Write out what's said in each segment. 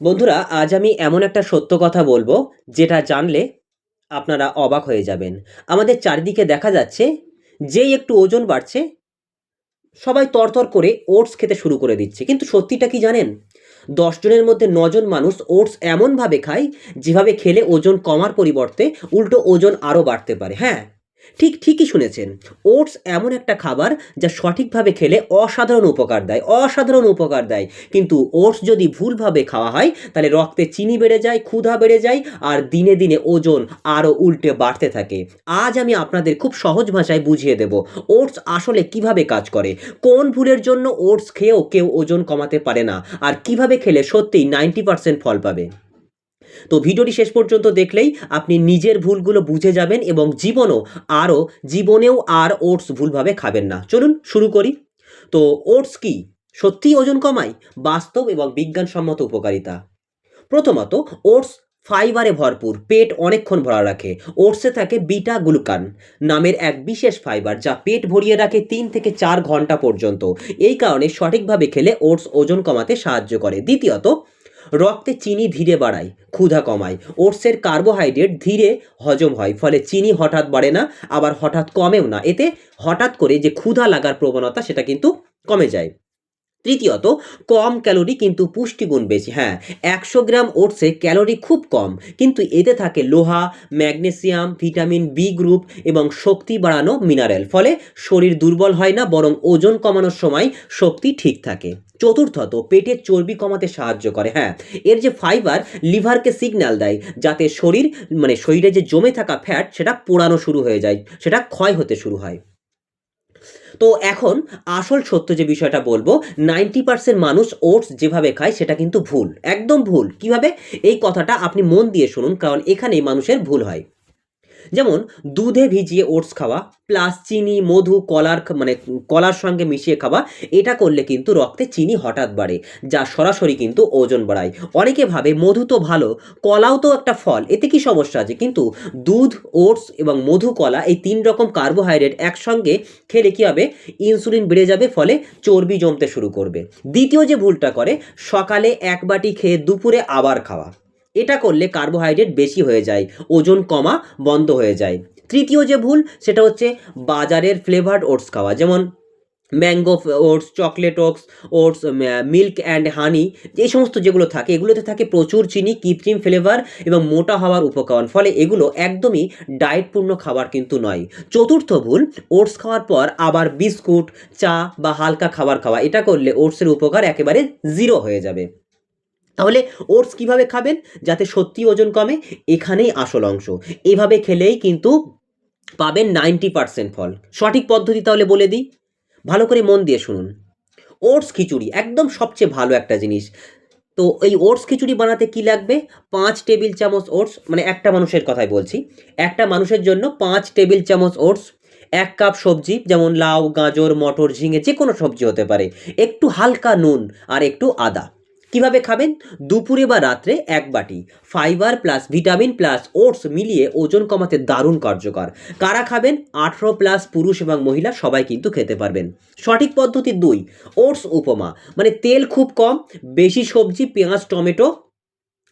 বন্ধুরা, আজ আমি এমন একটা সত্য কথা বলব যেটা জানলে আপনারা অবাক হয়ে যাবেন। আমাদের চারিদিকে দেখা যাচ্ছে যেই একটু ওজন বাড়ছে, সবাই তরতর করে ওটস খেতে শুরু করে দিচ্ছে। কিন্তু সত্যিটা কি জানেন? জনের মধ্যে নজন মানুষ ওটস এমনভাবে খায়, যেভাবে খেলে ওজন কমার পরিবর্তে উল্টো ওজন আরও বাড়তে পারে। হ্যাঁ ঠিক ঠিকই শুনেছেন। ওটস এমন একটা খাবার যা সঠিকভাবে খেলে অসাধারণ উপকার দেয়, অসাধারণ উপকার দেয়। কিন্তু ওটস যদি ভুলভাবে খাওয়া হয়, তাহলে রক্তে চিনি বেড়ে যায়, ক্ষুধা বেড়ে যায়, আর দিনে দিনে ওজন আরও উল্টে বাড়তে থাকে। আজ আমি আপনাদের খুব সহজ ভাষায় বুঝিয়ে দেব, ওটস আসলে কীভাবে কাজ করে? কোন ভুলের জন্য ওটস খেয়েও কেউ ওজন কমাতে পারে না? আর কীভাবে খেলে সত্যিই নাইনটি পার্সেন্ট ফল পাবে? তো ভিডিওটি শেষ পর্যন্ত দেখলেই আপনি নিজের ভুলগুলো বুঝে যাবেন এবং জীবনও আরও, জীবনেও আর ওটস ভুলভাবে খাবেন না। চলুন শুরু করি। তো ওটস কি? সত্যিই ওজন কমায়? বাস্তব এবং বিজ্ঞানসম্মত উপকারিতা। প্রথমত, ওটস ফাইবারে ভরপুর, পেট অনেকক্ষণ ভরা রাখে। ওটসে থাকে বিটা গ্লুকান নামের এক বিশেষ ফাইবার যা পেট ভরিয়ে রাখে তিন থেকে চার ঘণ্টা পর্যন্ত। এই কারণে সঠিকভাবে খেলে ওটস ওজন কমাতে সাহায্য করে। দ্বিতীয়ত রক্তে চিনি ধীরে বাড়ায়, ক্ষুধা কমায়, ওটসের কার্বোহাইড্রেট ধীরে হজম হয়, ফলে চিনি হঠাৎ বাড়ে না, আবার হঠাৎ কমেও না। এতে হঠাৎ করে যে ক্ষুধা লাগার প্রবণতা, সেটা কিন্তু কমে যায়। তৃতীয়ত, কম ক্যালোরি কিন্তু পুষ্টিগুণ বেশি। হ্যাঁ একশো গ্রাম ওটসে ক্যালোরি খুব কম, কিন্তু এতে থাকে লোহা, ম্যাগনেসিয়াম, ভিটামিন বি গ্রুপ এবং শক্তি বাড়ানো মিনারেল। ফলে শরীর দুর্বল হয় না, বরং ওজন কমানোর সময় শক্তি ঠিক থাকে। চতুর্থত পেটের চর্বি কমাতে সাহায্য করে হ্যাঁ। এর যে ফাইবার লিভারকে সিগন্যাল দেয়, যাতে শরীর মানে শরীরে যে জমে থাকা ফ্যাট সেটা পোড়ানো শুরু হয়ে যায়, সেটা ক্ষয় হতে শুরু হয়। তো এখন আসল সত্য যে বিষয়টা বলব নাইনটি পার্সেন্ট মানুষ ওটস যেভাবে খায়, সেটা কিন্তু ভুল, একদম ভুল। কীভাবে? এই কথাটা আপনি মন দিয়ে শুনুন, কারণ এখানেই মানুষের ভুল হয়। যেমন দুধে ভিজিয়ে ওটস খাওয়া, প্লাস চিনি, মধু, কলার মানে কলার সঙ্গে মিশিয়ে খাওয়া, এটা করলে কিন্তু রক্তে চিনি হঠাৎ বাড়ে, যা সরাসরি কিন্তু ওজন বাড়ায়। অনেকে ভাবে মধু তো ভালো, কলাও তো একটা ফল, এতে কি সমস্যা আছে? কিন্তু দুধ, ওটস এবং মধু, কলা এই তিন রকম কার্বোহাইড্রেট একসঙ্গে খেলে কী হবে? ইনসুলিন বেড়ে যাবে, ফলে চর্বি জমতে শুরু করবে। দ্বিতীয় যে ভুলটা করে, সকালে এক বাটি খেয়ে দুপুরে আবার খাওয়া। এটা করলে কার্বোহাইড্রেট বেশি হয়ে যায়, ওজন কমা বন্ধ হয়ে যায়। তৃতীয় যে ভুল, সেটা হচ্ছে বাজারের ফ্লেভার্ড ওটস খাওয়া। যেমন mango oats chocolate oats oats milk and honey এই সমস্ত যেগুলো থাকে, এগুলোতে থাকে প্রচুর চিনি, কৃত্রিম ফ্লেভার এবং মোটা হওয়ার উপকরণ। ফলে এগুলো একদমই ডায়েটপূর্ণ খাবার কিন্তু নয়। চতুর্থ ভুল ওটস খাওয়ার পর আবার বিস্কুট, চা বা হালকা খাবার খাওয়া। এটা করলে ওটসের উপকার একেবারে জিরো হয়ে যাবে। তাহলে ওটস কীভাবে খাবেন? যাতে সত্যি ওজন কমে, এখানেই আসল অংশ। এভাবে খেলেই কিন্তু পাবেন নাইনটি পার্সেন্ট ফল। সঠিক পদ্ধতি তাহলে বলে দিই। ভালো করে মন দিয়ে শুনুন। ওটস খিচুড়ি একদম সবচেয়ে ভালো একটা জিনিস। তো এই ওটস খিচুড়ি বানাতে কি লাগবে? পাঁচ টেবিল চামচ ওটস মানে একটা মানুষের কথাই বলছি। একটা মানুষের জন্য পাঁচ টেবিল চামচ ওটস, এক কাপ সবজি, যেমন লাউ, গাজর, মটর, ঝিঙে যে কোনো সবজি হতে পারে। একটু হালকা নুন আর একটু আদা। কীভাবে খাবেন? দুপুরে বা রাত্রে এক বাটি। Fibre plus vitamin plus oats মিলিয়ে ওজন কমাতে দারুণ কার্যকর। কারা খাবেন? আঠেরো প্লাস পুরুষ এবং মহিলা সবাই কিন্তু খেতে পারবেন। সঠিক পদ্ধতি দুই, ওটস উপমা। মানে তেল খুব কম, বেশি সবজি, পেঁয়াজ, টমেটো,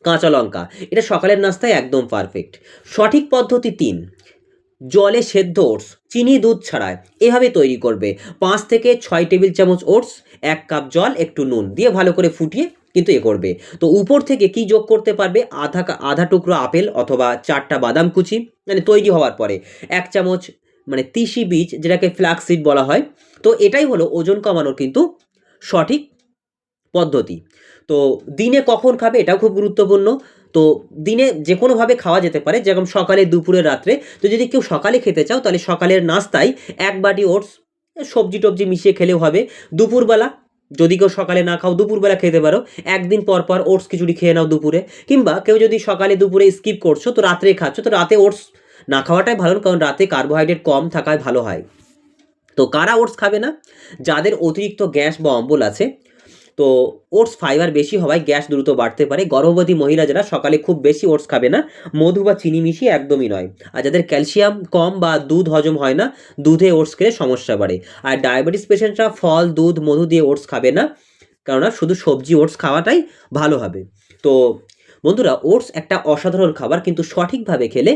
কাঁচা লঙ্কা। এটা সকালের নাস্তায় একদম পারফেক্ট সঠিক পদ্ধতি তিন, জলে সেদ্ধ ওটস, চিনি, দুধ ছাড়ায় এভাবে তৈরি করবে। পাঁচ থেকে ছয় টেবিল চামচ ওটস, এক কাপ জল, একটু নুন দিয়ে ভালো করে ফুটিয়ে কিন্তু এ করবে। তো উপর থেকে কি যোগ করতে পারবে? আধা আধা টুকরো আপেল অথবা চারটা বাদাম কুচি মানে তৈরি হওয়ার পরে। এক চামচ মানে তিসি বীজ, যেটাকে ফ্ল্যাক্সিড বলা হয়। তো এটাই হলো ওজন কমানোর কিন্তু সঠিক পদ্ধতি। তো দিনে কখন খাবে এটাও খুব গুরুত্বপূর্ণ। তো দিনে যে কোনোভাবে খাওয়া যেতে পারে, যেরকম সকালে, দুপুরে, রাত্রে। তো যদি কেউ সকালে খেতে চাও, তাহলে সকালের নাস্তায় এক বাটি ওটস সবজি টবজি মিশিয়ে খেলেও হবে। দুপুরবেলা যদি কেউ সকালে না খাও, দুপুরবেলা খেতে পারো। একদিন পর পর ওটস খিচুড়ি খেয়ে নাও দুপুরে। কিংবা কেউ যদি সকালে দুপুরে স্কিপ করছ, তো রাত্রে খাচ্ছ। তো রাতে ওটস না খাওয়াটাই ভালো কারণ রাতে কার্বোহাইড্রেট কম থাকায় ভালো হয়। তো কারা ওটস খাবে না? যাদের অতিরিক্ত গ্যাস বা অম্বল আছে তো ওটস ফাইবার বেশি হওয়ায় গ্যাস দ্রুত বাড়তে পারে। গর্ভবতী মহিলা যারা সকালে খুব বেশি ওটস খাবে না। মধু বা চিনি মিশিয়ে একদমই নয়। আর যাদের ক্যালসিয়াম কম বা দুধ হজম হয় না, দুধে ওটস খেলে সমস্যা বাড়ে। আর ডায়াবেটিস পেশেন্টরা ফল, দুধ, মধু দিয়ে ওটস খাবে না। কেননা শুধু সবজি ওটস খাওয়াটাই ভালো হবে। তো বন্ধুরা, ওটস একটা অসাধারণ খাবার, কিন্তু সঠিকভাবে খেলে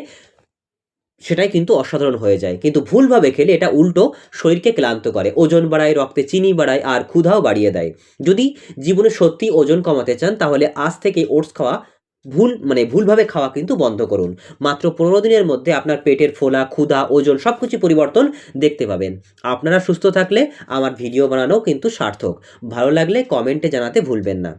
সেটাই কিন্তু অসাধারণ হয়ে যায়। কিন্তু ভুলভাবে খেলে এটা উল্টো শরীরকে ক্লান্ত করে, ওজন বাড়ায়, রক্তে চিনি বাড়ায় আর ক্ষুধাও বাড়িয়ে দেয়। যদি জীবনে সত্যি ওজন কমাতে চান, তাহলে আজ থেকে ওটস খাওয়া ভুল মানে ভুলভাবে খাওয়া কিন্তু বন্ধ করুন। মাত্র পনেরো দিনের মধ্যে আপনার পেটের ফোলা, ক্ষুধা, ওজন সব কিছু পরিবর্তন দেখতে পাবেন। আপনারা সুস্থ থাকলে আমার ভিডিও বানানো কিন্তু সার্থক। ভালো লাগলে কমেন্টে জানাতে ভুলবেন না।